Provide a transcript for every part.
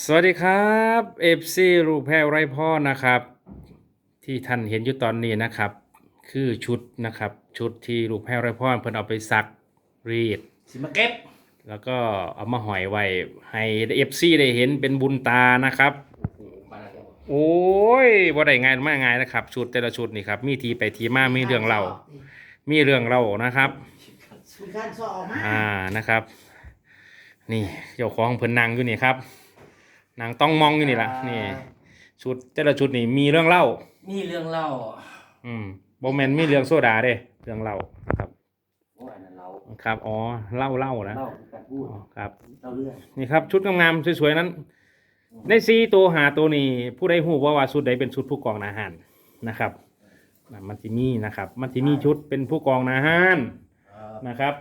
สวัสดีครับเอฟซีรูปแพรไรพ่อนะครับ ที่ท่านเห็นอยู่ตอนนี้นะครับ คือชุดนะครับ ชุดที่ลูกแพรไรพ่อเพิ่นเอาไปซักรีดสิมาเก็บ แล้วก็เอามาหอยไว้ให้เอฟซีได้เห็นเป็นบุญตานะครับโอ้โหมาแล้วโอ้ยบ่ได้ง่ายมากง่ายนะครับ ชุดแต่ละชุดนี่ครับ มีทีไปทีมามีเรื่องเล่ามีเรื่องเล่านะครับคุณการสอบออกมาอ่านะครับ นี่เจ้าของเพิ่นนั่งอยู่นี่ครับ นางต้องมองอยู่นี่ล่ะนี่ชุดแต่ละชุดนี่มีเรื่องเล่า มีเรื่องเล่า อืมโบแมนมีเรื่องโซดาเด้เรื่องเล่านะครับโอ้ยอันนั้นเราครับอ๋อเล่าเล่านะเล่าคือการพูดอ๋อครับเล่าเรื่องนี่ครับ ชุดงามๆสวยๆนั้นในซีตัวหาตัวนี้ผู้ใดหูว่าว่าชุดใดเป็นชุดผู้กองนาหารนะครับน่ะมันจะมีนะครับ มันจะมีชุดเป็นผู้กองนาหารเอ่อนะครับ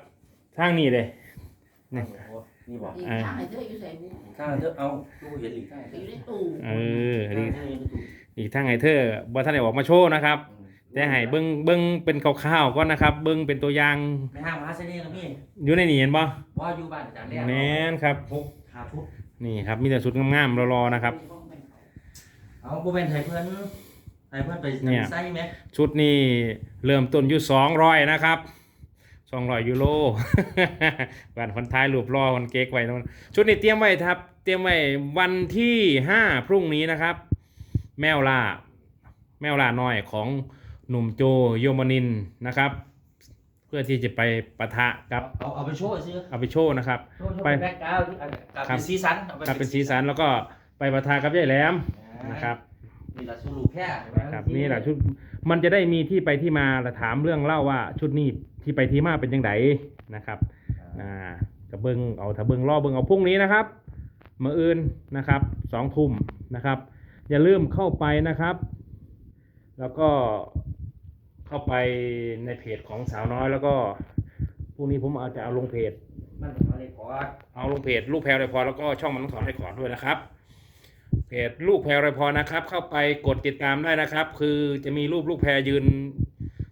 ทางนี้เลยนี่โอ้โห นี่บอกอีกข้างไหนเธออยู่ใส่บุข้างเธอเอาตู้เห็นหรือข้างอยู่ในตู้เออข้างนี่เธออยู่ในตู้อีกทางไงเธอบ่ท่านได้ออกมาโชว์นะครับแต่ให้เบิ้งเบิ้งเป็นคร่าวๆก่อนนะครับ เบิ้งเป็นตัวอย่างในห้างมหาเสน่ห์นะพี่อยู่ในนี่เห็นบ่ว่าอยู่บ้านอาจารย์แรกแม่นครับพกหาทุบนี่ครับมีแต่ชุดงามๆรอๆนะครับเอาโบเป็นไทยเพื่อนไทยเพื่อนไปเนี่ยไส้ไหมชุดนี้เริ่มต้นอยู่สองร้อยนะครับ สองร้อยยูโรวันคนท้ายรูปรอคนเก๊กไว้นะชุดนี้เตรียมไว้ครับ เตรียมไว้วันที่ห้าพรุ่งนี้นะครับ แมวล่า แมวล่าน้อยของหนุ่มโจโยมนินนะครับ เพื่อที่จะไปปะทะกับเอาเอาไปโชว์ซื้อเอาไปโชว์นะครับโชว์โชว์ไปแบ็กกราวด์ที่อันกับครับเป็นซีซันอาไกับเป็นสีสันแล้วก็ไปปะทะกับยายแหลมนะครับนี่แหละสูรูปแค่ใช่ไหมครับนี่แหละชุดมันจะได้มีที่ไปที่มาและถามเรื่องเล่าว่าชุดนี้ ที่ไปที่มาเป็นยังไงนะครับอ่ากระเบิงเอาถ้าเบิงล่อเบิงเอาพรุ่งนี้นะครับมาอื่นนะครับสองทุ่มนะครับ อย่าลืมเข้าไปนะครับ แล้วก็เข้าไปในเพจของสาวน้อยแล้วก็พรุ่งนี้ผมอาจจะเอาลงเพจมันเป็นอะไรก่อนเอาลงเพจลูกแพรไรพอแล้วก็ช่องมันต้องถอนให้ก่อนด้วยนะครับ เพจลูกแพรไรพอนะครับ เข้าไปกดติดตามได้นะครับ คือจะมีรูปลูกแพรยืน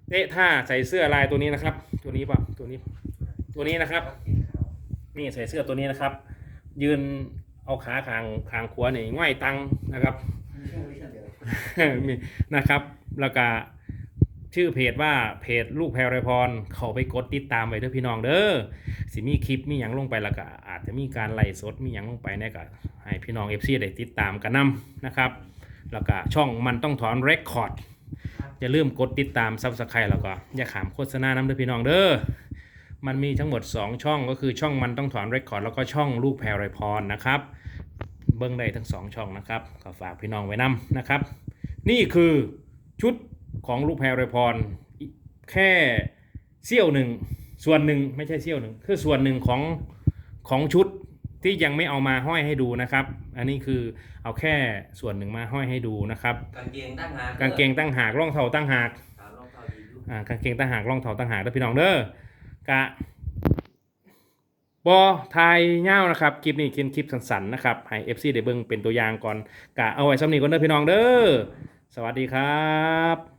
เตะท่าใส่เสื้อลายตัวนี้นะครับ ตัวนี้ป่ะตัวนี้ ตัวนี้นะครับ นี่ใส่เสื้อตัวนี้นะครับ ยืนเอาขาขางขางขวานี่ง่อยตังนะครับมีนะครับ แล้วก็ชื่อเพจว่าเพจลูกแพรไรพร เขาไปกดติดตามไว้เด้อพี่น้องเด้อสิมีคลิปมีหยังลงไปแล้วก็อาจจะมีการไล่สดมีหยังลงไปเนี่ยก็ให้พี่น้อง FC ได้ติดตามกันนํนะครับ แล้วก็ช่องมันต้องถอนเรคคอร์ด อย่าลืมกดติดตามซับสไครต์แล้วก็อย่าขามโฆษณาน้ำเด้อพี่น้องเด้อมันมีทั้งหมด 2 ช่องก็คือช่องมันต้องถอนเรคคอร์ดแล้วก็ช่องลูกแพรไรพรนะครับ เบิ้งได้ทั้งสองช่องนะครับก็ฝากพี่น้องไว้นํนะครับ นี่คือชุดของลูกแพรไรพรอีกแค่เสี้ยวหนึ่งส่วนหนึ่งไม่ใช่เสี้ยวหนึ่งคือส่วนหนึ่งของของชุด ที่ยังไม่เอามาห้อยให้ดูนะครับ อันนี้คือเอาแค่ส่วนหนึ่งมาห้อยให้ดูนะครับ กางเกงตั้งหากางเกงตั้งหากร่องเท้าตั้งหากตามรองเท้าดีอยู่อ่ากางเกงตั้งหากร่องเท้าตั้งหากแล้วพี่น้องเด้อกะบอทายเง่าวนะครับคลิปนี้คินคลิปสั้นๆนะครับให้ FC ได้เบิ่งเป็นตัวอย่างก่อนกะเอาไว้สำนีก่อนเด้อพี่น้องเด้อสวัสดีครับ